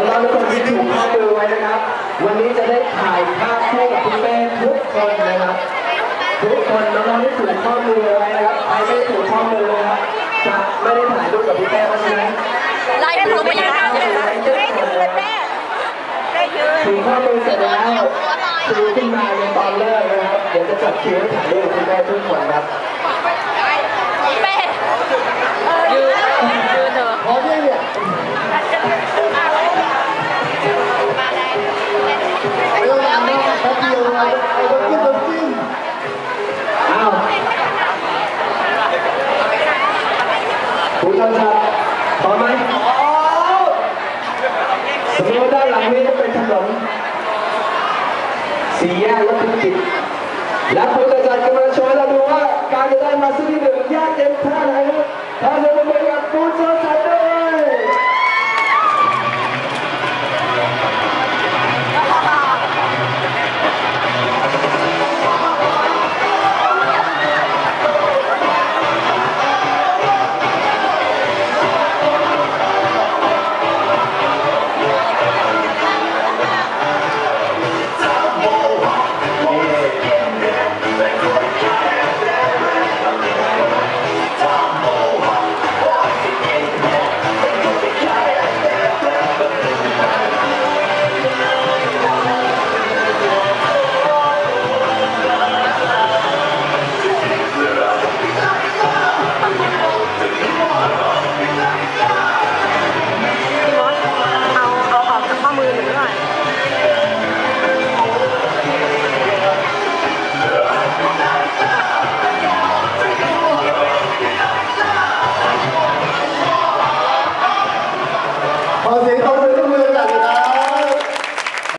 วเราทุกคนที่ถูกข้อมือไว้นะครับวันนี้จะได้ถ่ายภาพคู่กับคุณแม่ทุกคนนะครับ ทุกคนน้องๆที่ถือข้อมือไว้นะครับใครไม่ได้ถือข้อมือนะครับจะไม่ได้ถ่ายรูปกับพี่แม่เพราะฉะนั้นไล่มือไปยังไงได้ยืนเลยแม่ได้ยืนถือข้อมือเสร็จแล้วถือขึ้นมาในตอนเลิกนะครับ เดี๋ยวจะจับคิวให้ถ่ายรูปกับพี่แม่ทุกคนครับ คุณชันชัดพร้อมไหมสมมติว่าด้านหลังนี้จะเป็นถนนสี่แยกรถติดติดและคุณอาจารย์กำลังโชว์ให้เราดูว่าการจะได้มาซึ่งที่หนึ่งยากเย็นแค่ไหนถ้าเราไม่